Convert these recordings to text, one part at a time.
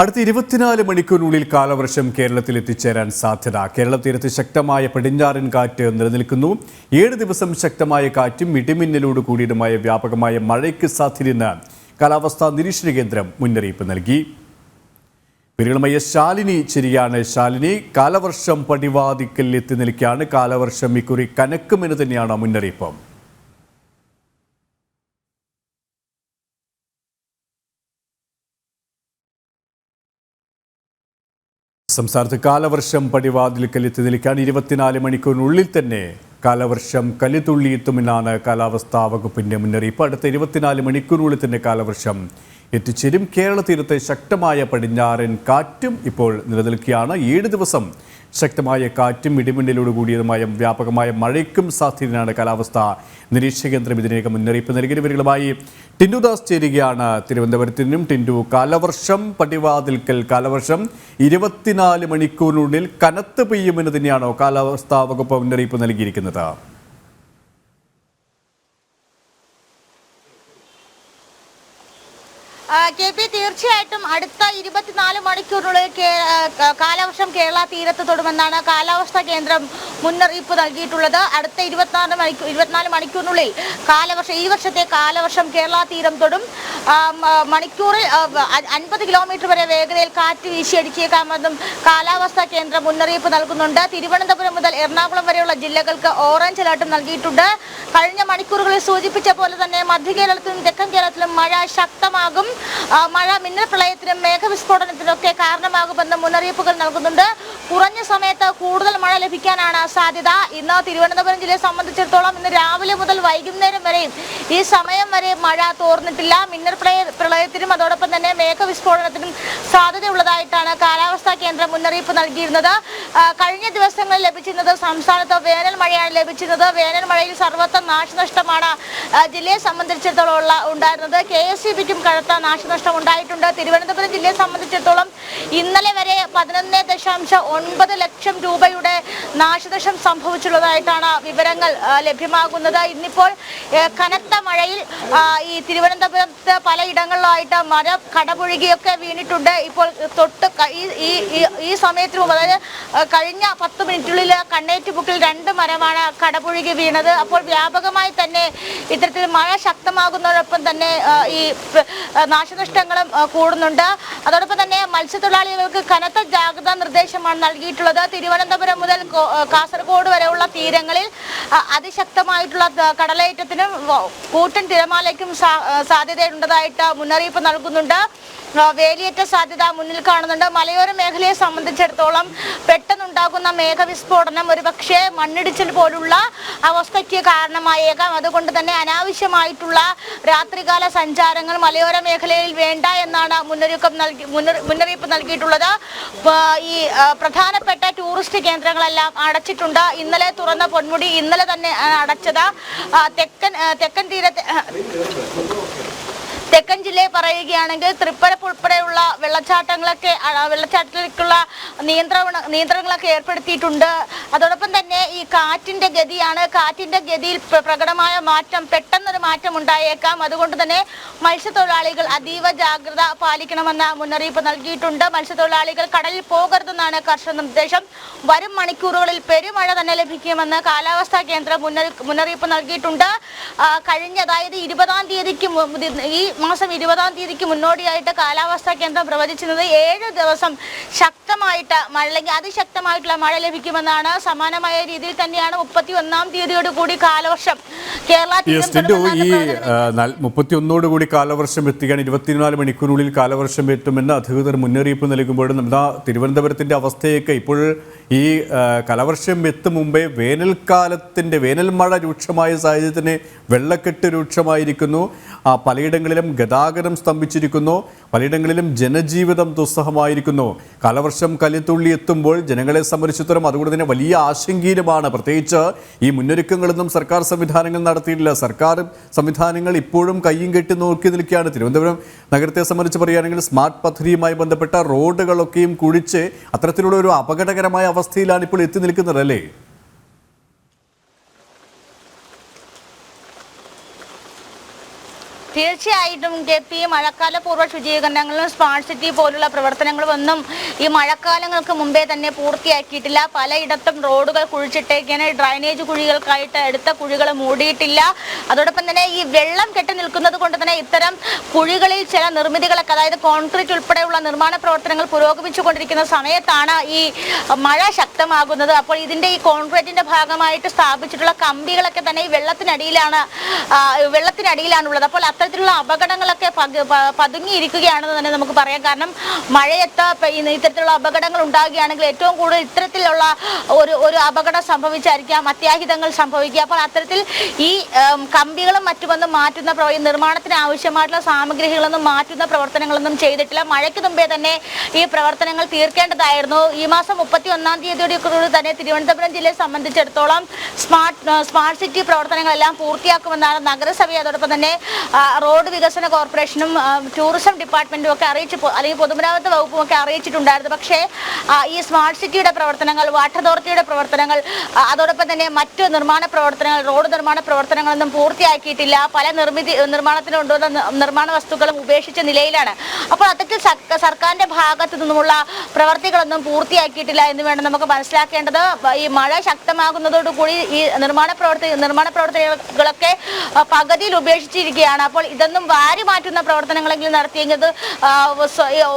അടുത്ത ഇരുപത്തിനാല് മണിക്കൂറിനുള്ളിൽ കാലവർഷം കേരളത്തിൽ എത്തിച്ചേരാൻ സാധ്യത. കേരള തീരത്ത് ശക്തമായ പടിഞ്ഞാറൻ കാറ്റ് നിലനിൽക്കുന്നു. ഏഴ് ദിവസം ശക്തമായ കാറ്റും ഇടിമിന്നലോട് കൂടിയതുമായ വ്യാപകമായ മഴയ്ക്ക് സാധ്യതയെന്ന് കാലാവസ്ഥാ നിരീക്ഷണ കേന്ദ്രം മുന്നറിയിപ്പ് നൽകി. വിരളമയ ശാലിനി ചിരിയാണ് ശാലിനി. കാലവർഷം പടിവാതിക്കൽ എത്തി നിൽക്കുകയാണ്. കാലവർഷം ഇക്കുറി കനക്കുമെന്ന് തന്നെയാണ് മുന്നറിയിപ്പ്. സംസ്ഥാനത്ത് കാലവർഷം പടിവാതിൽക്കൽ എത്തി നിൽക്കാൻ ഇരുപത്തിനാല് മണിക്കൂറിനുള്ളിൽ തന്നെ കാലവർഷം കലിതുള്ളിയെത്തുമെന്നാണ് കാലാവസ്ഥാ വകുപ്പിന്റെ മുന്നറിയിപ്പ്. അടുത്ത ഇരുപത്തിനാല് മണിക്കൂറിനുള്ളിൽ തന്നെ കാലവർഷം എത്തിച്ചേരും. കേരള തീരത്തെ ശക്തമായ പടിഞ്ഞാറൻ കാറ്റും ഇപ്പോൾ നിലനിൽക്കുകയാണ്. ഏഴ് ദിവസം ശക്തമായ കാറ്റും ഇടിമിന്നലോട് കൂടിയതുമായ വ്യാപകമായ മഴയ്ക്കും സാധ്യതയാണ് കാലാവസ്ഥ നിരീക്ഷണ കേന്ദ്രം ഇതിനേക്ക് മുന്നറിയിപ്പ് നൽകിയവരുമായി ടിൻഡുദാസ് ചേരുകയാണ്. തിരുവനന്തപുരത്ത് നിന്നും ടിൻഡു കാലവർഷം പടിവാതിൽക്കൽ കാലവർഷം ഇരുപത്തിനാല് മണിക്കൂറിനുള്ളിൽ കനത്ത് പെയ്യുമെന്ന് തന്നെയാണോ കാലാവസ്ഥാ വകുപ്പ് മുന്നറിയിപ്പ് നൽകിയിരിക്കുന്നത്? about. കെ പി തീർച്ചയായിട്ടും അടുത്ത ഇരുപത്തിനാല് മണിക്കൂറിനുള്ളിൽ കാലവർഷം കേരള തീരത്ത് തൊടുമെന്നാണ് കാലാവസ്ഥാ കേന്ദ്രം മുന്നറിയിപ്പ് നൽകിയിട്ടുള്ളത്. അടുത്ത ഇരുപത്തിനാല് മണിക്കൂർ ഇരുപത്തിനാല് മണിക്കൂറിനുള്ളിൽ കാലവർഷം ഈ വർഷത്തെ കാലവർഷം കേരള തീരം തൊടും. മണിക്കൂറിൽ അൻപത് കിലോമീറ്റർ വരെ വേഗതയിൽ കാറ്റ് വീശിയടിച്ചേക്കാമെന്നും കാലാവസ്ഥാ കേന്ദ്രം മുന്നറിയിപ്പ് നൽകുന്നുണ്ട്. തിരുവനന്തപുരം മുതൽ എറണാകുളം വരെയുള്ള ജില്ലകൾക്ക് ഓറഞ്ച് അലർട്ടും നൽകിയിട്ടുണ്ട്. കഴിഞ്ഞ മണിക്കൂറുകളിൽ സൂചിപ്പിച്ച പോലെ തന്നെ മധ്യ കേരളത്തിലും തെക്കൻ കേരളത്തിലും മഴ ശക്തമാകും. മഴ മിന്നൽ പ്രളയത്തിനും മേഘവിസ്ഫോടനത്തിനും ഒക്കെ കാരണമാകുമെന്ന് മുന്നറിയിപ്പുകൾ നൽകുന്നുണ്ട്. കുറഞ്ഞ സമയത്ത് കൂടുതൽ മഴ ലഭിക്കാനാണ് സാധ്യത. ഇന്ന് തിരുവനന്തപുരം ജില്ലയെ സംബന്ധിച്ചിടത്തോളം ഇന്ന് രാവിലെ മുതൽ വൈകുന്നേരം വരെയും ഈ സമയം വരെ മഴ തോർന്നിട്ടില്ല. മിന്നൽ പ്രളയ പ്രളയത്തിനും അതോടൊപ്പം തന്നെ മേഘവിസ്ഫോടനത്തിനും സാധ്യതയുള്ളതായിട്ടാണ് കാലാവസ്ഥാ കേന്ദ്രം മുന്നറിയിപ്പ് നൽകിയിരുന്നത്. കഴിഞ്ഞ ദിവസങ്ങളിൽ ലഭിച്ചിരുന്നത് സംസ്ഥാനത്ത് വേനൽ മഴയാണ് ലഭിച്ചിരുന്നത്. വേനൽ മഴയിൽ സർവത്ര നാശനഷ്ടമാണ് ജില്ലയെ സംബന്ധിച്ചിടത്തോളം ഉണ്ടായിരുന്നത്. കെ എസ് സി ബിക്കും കടുത്ത നാശനഷ്ടം ഉണ്ടായിട്ടുണ്ട്. തിരുവനന്തപുരം ജില്ലയെ സംബന്ധിച്ചിടത്തോളം ഇന്നലെ വരെ പതിനൊന്ന് ദശാംശം ഒൻപത് ലക്ഷം രൂപയുടെ നാശനഷ്ടം സംഭവിച്ചുള്ളതായിട്ടാണ് വിവരങ്ങൾ ലഭ്യമാകുന്നത്. ഇന്നിപ്പോൾ കനത്ത മഴയിൽ ഈ തിരുവനന്തപുരത്ത് പലയിടങ്ങളിലായിട്ട് മര കടപുഴുകിയൊക്കെ വീണിട്ടുണ്ട്. ഇപ്പോൾ തൊട്ട് ഈ ഈ- സമയത്തിന് മുമ്പ് അതായത് കഴിഞ്ഞ പത്ത് മിനിറ്റിനുള്ളിൽ കണ്ണേറ്റുബുക്കിൽ രണ്ട് മരമാണ് കടപുഴുകി വീണത്. അപ്പോൾ വ്യാപകമായി തന്നെ ഇത്തരത്തിൽ മഴ ശക്തമാകുന്നതോടൊപ്പം തന്നെ ഈ നാശനഷ്ടങ്ങളും കൂടുന്നുണ്ട്. അതോടൊപ്പം തന്നെ മത്സ്യത്തൊഴിലാളികൾക്ക് കനത്ത ജാഗ്രതാ നിർദ്ദേശമാണ് നൽകിയിട്ടുള്ളത്. തിരുവനന്തപുരം മുതൽ കാസർഗോഡ് വരെയുള്ള തീരങ്ങളിൽ അതിശക്തമായിട്ടുള്ള കടലേറ്റത്തിനും കൂറ്റൻ തിരമാലയ്ക്കും സാധ്യതയുണ്ടതായിട്ട് മുന്നറിയിപ്പ് നൽകുന്നുണ്ട്. വേലിയേറ്റ സാധ്യത മുന്നിൽ കാണുന്നുണ്ട്. മലയോര മേഖലയെ സംബന്ധിച്ചിടത്തോളം പെട്ടെന്നുണ്ടാകുന്ന മേഘവിസ്ഫോടനം ഒരുപക്ഷെ മണ്ണിടിച്ചിൽ പോലുള്ള അവസ്ഥയ്ക്ക് കാരണമായേക്കാം. അതുകൊണ്ട് തന്നെ അനാവശ്യമായിട്ടുള്ള രാത്രികാല സഞ്ചാരങ്ങൾ മലയോര മേഖലയിൽ വേണ്ട എന്നാണ് മുന്നൊരുക്കം നൽകി മുന്നറിയിപ്പ് നൽകിയിട്ടുള്ളത്. ഈ പ്രധാനപ്പെട്ട ടൂറിസ്റ്റ് കേന്ദ്രങ്ങളെല്ലാം അടച്ചിട്ടുണ്ട്. ഇന്നലെ തുറന്ന പൊന്മുടി ഇന്നലെ തന്നെ അടച്ചത്. തെക്കൻ തെക്കൻ തീരത്തെ തെക്കൻ ജില്ലയെ പറയുകയാണെങ്കിൽ തൃപ്പരപ്പ് ഉൾപ്പെടെയുള്ള വെള്ളച്ചാട്ടങ്ങളൊക്കെ വെള്ളച്ചാട്ടത്തിലേക്കുള്ള നിയന്ത്രണ നിയന്ത്രണങ്ങളൊക്കെ ഏർപ്പെടുത്തിയിട്ടുണ്ട്. അതോടൊപ്പം തന്നെ ഈ കാറ്റിന്റെ ഗതിയാണ് കാറ്റിന്റെ ഗതിയിൽ പ്രകടമായ മാറ്റം പെട്ടെന്നൊരു മാറ്റം ഉണ്ടായേക്കാം അതുകൊണ്ട് തന്നെ മത്സ്യത്തൊഴിലാളികൾ അതീവ ജാഗ്രത പാലിക്കണമെന്ന മുന്നറിയിപ്പ് നൽകിയിട്ടുണ്ട്. മത്സ്യത്തൊഴിലാളികൾ കടലിൽ പോകരുതെന്നാണ് കർഷക നിർദ്ദേശം. വരും മണിക്കൂറുകളിൽ പെരുമഴ തന്നെ ലഭിക്കുമെന്ന് കാലാവസ്ഥാ കേന്ദ്രം മുന്നറിയിപ്പ് നൽകിയിട്ടുണ്ട്. കഴിഞ്ഞ അതായത് ഇരുപതാം തീയതിക്ക് ഈ മാസം ഇരുപതാം തീയതിക്ക് മുന്നോടിയായിട്ട് കാലാവസ്ഥാ കേന്ദ്രം പ്രവചിച്ചിരുന്നത് ഏഴ് ദിവസം ശക്തമായിട്ട് മഴ അല്ലെങ്കിൽ അതിശക്തമായിട്ടുള്ള മഴ ലഭിക്കുമെന്നാണ് സമാനമായ രീതിയിൽ തന്നെയാണ് മുപ്പത്തി ഒന്നാം തീയതിയോട് കൂടി കാലവർഷം. കേരള മുപ്പത്തിയൊന്നോട് കൂടി കാലവർഷം എത്തുകയാണ്. ഇരുപത്തിനാല് മണിക്കൂറിനുള്ളിൽ കാലവർഷം എത്തുമെന്ന് അധികൃതർ മുന്നറിയിപ്പ് നൽകുമ്പോഴും നമ്മുടെ തിരുവനന്തപുരത്തിന്റെ അവസ്ഥയൊക്കെ ഇപ്പോൾ ഈ കലവർഷം എത്തും മുമ്പേ വേനൽക്കാലത്തിന്റെ വേനൽ മഴ രൂക്ഷമായ സാഹചര്യത്തിന് വെള്ളക്കെട്ട് രൂക്ഷമായിരിക്കുന്നു. ആ, പലയിടങ്ങളിലും ഗതാഗതം സ്തംഭിച്ചിരിക്കുന്നു. പലയിടങ്ങളിലും ജനജീവിതം ദുസ്സഹമായിരിക്കുന്നു. കാലവർഷം കലിത്തുള്ളി എത്തുമ്പോൾ ജനങ്ങളെ സംബന്ധിച്ചിടത്തോളം അതുകൊണ്ട് തന്നെ വലിയ ആശങ്കയിലുമാണ് പ്രത്യേകിച്ച് ഈ മുന്നൊരുക്കങ്ങളൊന്നും സർക്കാർ സംവിധാനങ്ങൾ നടത്തിയിട്ടില്ല. സർക്കാർ സംവിധാനങ്ങൾ ഇപ്പോഴും കയ്യും കെട്ടി നോക്കി നിൽക്കുകയാണ്. തിരുവനന്തപുരം നഗരത്തെ സംബന്ധിച്ച് പറയുകയാണെങ്കിൽ സ്മാർട്ട് പദ്ധതിയുമായി ബന്ധപ്പെട്ട റോഡുകളൊക്കെയും കുഴിച്ച് അത്തരത്തിലുള്ള ഒരു അപകടകരമായ അവസ്ഥയിലാണ് ഇപ്പോൾ എത്തി നിൽക്കുന്നത് അല്ലേ? തീർച്ചയായിട്ടും കെ പി മഴക്കാല പൂർവ ശുചീകരണങ്ങളും സ്മാർട്ട് സിറ്റി പോലുള്ള പ്രവർത്തനങ്ങളും ഒന്നും ഈ മഴക്കാലങ്ങൾക്ക് മുമ്പേ തന്നെ പൂർത്തിയാക്കിയിട്ടില്ല. പലയിടത്തും റോഡുകൾ കുഴിച്ചിട്ടേക്കാണ്. ഡ്രൈനേജ് കുഴികൾക്കായിട്ട് എടുത്ത കുഴികൾ മൂടിയിട്ടില്ല. അതോടൊപ്പം തന്നെ ഈ വെള്ളം കെട്ടി നിൽക്കുന്നത് കൊണ്ട് തന്നെ ഇത്തരം കുഴികളിൽ ചില നിർമ്മിതികളൊക്കെ അതായത് കോൺക്രീറ്റ് ഉൾപ്പെടെയുള്ള നിർമ്മാണ പ്രവർത്തനങ്ങൾ പുരോഗമിച്ചുകൊണ്ടിരിക്കുന്ന സമയത്താണ് ഈ മഴ ശക്തമാകുന്നത്. അപ്പോൾ ഇതിന്റെ ഈ കോൺക്രീറ്റിന്റെ ഭാഗമായിട്ട് സ്ഥാപിച്ചിട്ടുള്ള കമ്പികളൊക്കെ തന്നെ ഈ വെള്ളത്തിനടിയിലാണ് വെള്ളത്തിനടിയിലാണുള്ളത്. അപ്പോൾ അത്തരത്തിലുള്ള അപകടങ്ങളൊക്കെ പതുങ്ങിയിരിക്കുകയാണെന്ന് തന്നെ നമുക്ക് പറയാം. കാരണം മഴയത്ത് ഇത്തരത്തിലുള്ള അപകടങ്ങൾ ഉണ്ടാകുകയാണെങ്കിൽ ഏറ്റവും കൂടുതൽ ഇത്തരത്തിലുള്ള ഒരു ഒരു അപകടം സംഭവിച്ചായിരിക്കാം അത്യാഹിതങ്ങൾ സംഭവിക്കുക. അപ്പോൾ അത്തരത്തിൽ ഈ കമ്പികളും കമ്പികളും വന്ന് മാറ്റുന്ന നിർമ്മാണത്തിന് ആവശ്യമായിട്ടുള്ള സാമഗ്രികളൊന്നും മാറ്റുന്ന പ്രവർത്തനങ്ങളൊന്നും ചെയ്തിട്ടില്ല. മഴയ്ക്ക് മുമ്പേ തന്നെ ഈ പ്രവർത്തനങ്ങൾ തീർക്കേണ്ടതായിരുന്നു. ഈ മാസം മുപ്പത്തി ഒന്നാം തീയതിയോടെ കൂടി തന്നെ തിരുവനന്തപുരം ജില്ലയെ സംബന്ധിച്ചിടത്തോളം സ്മാർട്ട് സ്മാർട്ട് സിറ്റി പ്രവർത്തനങ്ങളെല്ലാം പൂർത്തിയാക്കുമെന്നാണ് നഗരസഭയെ അതോടൊപ്പം തന്നെ റോഡ് വികസന കോർപ്പറേഷനും ടൂറിസം ഡിപ്പാർട്ട്മെന്റും ഒക്കെ അറിയിച്ച് അല്ലെങ്കിൽ പൊതുമരാമത്ത് വകുപ്പും ഒക്കെ അറിയിച്ചിട്ടുണ്ടായിരുന്നു. പക്ഷേ ഈ സ്മാർട്ട് സിറ്റിയുടെ പ്രവർത്തനങ്ങൾ വാട്ടർ അതോറിറ്റിയുടെ പ്രവർത്തനങ്ങൾ അതോടൊപ്പം തന്നെ മറ്റു നിർമ്മാണ പ്രവർത്തനങ്ങൾ റോഡ് നിർമ്മാണ പ്രവർത്തനങ്ങളൊന്നും പൂർത്തിയാക്കിയിട്ടില്ല. പല നിർമ്മിതി നിർമ്മാണത്തിന് കൊണ്ടുവന്ന നിർമ്മാണ വസ്തുക്കളും ഉപേക്ഷിച്ച നിലയിലാണ്. അപ്പോൾ അത്തരത്തിൽ സർക്കാരിന്റെ ഭാഗത്തു നിന്നുമുള്ള പ്രവർത്തികളൊന്നും പൂർത്തിയാക്കിയിട്ടില്ല എന്ന് വേണം നമുക്ക് മനസ്സിലാക്കേണ്ടത്. ഈ മഴ ശക്തമാകുന്നതോടുകൂടി ഈ നിർമ്മാണ പ്രവർത്തി നിർമ്മാണ പ്രവർത്തനങ്ങളൊക്കെ പകുതിയിൽ ഉപേക്ഷിച്ചിരിക്കുകയാണ്. അപ്പോൾ ഇതൊന്നും വാരി മാറ്റുന്ന പ്രവർത്തനങ്ങളെങ്കിലും നടത്തിയെങ്കിൽ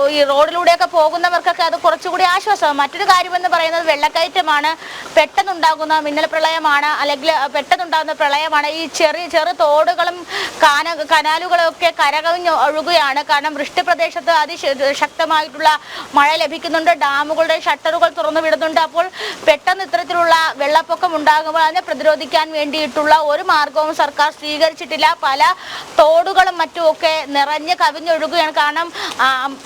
ഈ- റോഡിലൂടെയൊക്കെ പോകുന്നവർക്കൊക്കെ അത് കുറച്ചുകൂടി ആശ്വാസമാണ്. മറ്റൊരു കാര്യം എന്ന് പറയുന്നത് വെള്ളക്കയറ്റമാണ്. പെട്ടെന്നുണ്ടാകുന്ന മിന്നൽ പ്രളയമാണ്. അല്ലെങ്കിൽ പെട്ടെന്നുണ്ടാകുന്ന പ്രളയമാണ്. ഈ ചെറിയ ചെറു തോടുകളും കാന കനാലുകളും ഒക്കെ കരകവിഞ്ഞ് ഒഴുകുകയാണ്. കാരണം വൃഷ്ടിപ്രദേശത്ത് അതിശക്തമായിട്ടുള്ള മഴ ലഭിക്കുന്നുണ്ട്. ഡാമുകളുടെ ഷട്ടറുകൾ തുറന്നു വിടുന്നുണ്ട്. അപ്പോൾ പെട്ടെന്ന് ഇത്തരത്തിലുള്ള വെള്ളപ്പൊക്കം ഉണ്ടാകുമ്പോൾ അതിനെ പ്രതിരോധിക്കാൻ വേണ്ടിയിട്ടുള്ള ഒരു മാർഗവും സർക്കാർ സ്വീകരിച്ചിട്ടില്ല. പല തോടുകളും മറ്റുമൊക്കെ നിറഞ്ഞ് കവിഞ്ഞൊഴുകുകയാണ്. കാരണം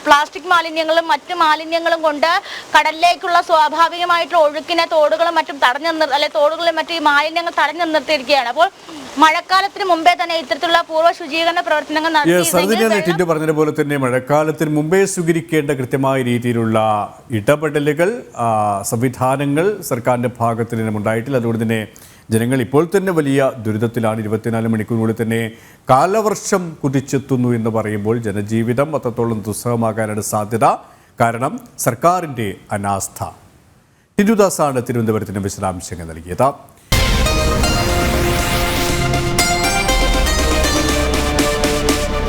പ്ലാസ്റ്റിക് മാലിന്യങ്ങളും മറ്റു മാലിന്യങ്ങളും കൊണ്ട് കടലിലേക്കുള്ള സ്വാഭാവികമായിട്ടുള്ള ഒഴുക്കിനെ തോടുകളും മറ്റും തടഞ്ഞു നിർ അല്ലെ തോടുകളും മറ്റു ഈ മാലിന്യങ്ങൾ തടഞ്ഞു നിർത്തിയിരിക്കുകയാണ്. അപ്പോൾ മഴക്കാലത്തിന് മുമ്പേ തന്നെ ഇത്തരത്തിലുള്ള പൂർവ ശുചീകരണ പ്രവർത്തനങ്ങൾ നടത്തി പറഞ്ഞതുപോലെ തന്നെ മഴക്കാലത്തിന് മുമ്പേ സ്വീകരിക്കേണ്ട കൃത്യമായ രീതിയിലുള്ള ഇടപെടലുകൾ സംവിധാനങ്ങൾ സർക്കാരിന്റെ ഭാഗത്ത് നിന്നും ഉണ്ടായിട്ടില്ല. അതുകൊണ്ട് തന്നെ ജനങ്ങൾ ഇപ്പോൾ തന്നെ വലിയ ദുരിതത്തിലാണ്. ഇരുപത്തിനാല് മണിക്കൂറിനുള്ളിൽ തന്നെ കാലവർഷം കുതിച്ചെത്തുന്നു എന്ന് പറയുമ്പോൾ ജനജീവിതം അത്രത്തോളം ദുസ്സഹമാകാനാണ് സാധ്യത. കാരണം സർക്കാരിന്റെ അനാസ്ഥ. ടിജുദാസാണ് തിരുവനന്തപുരത്തിന് വിശദാംശങ്ങൾ നൽകിയത്.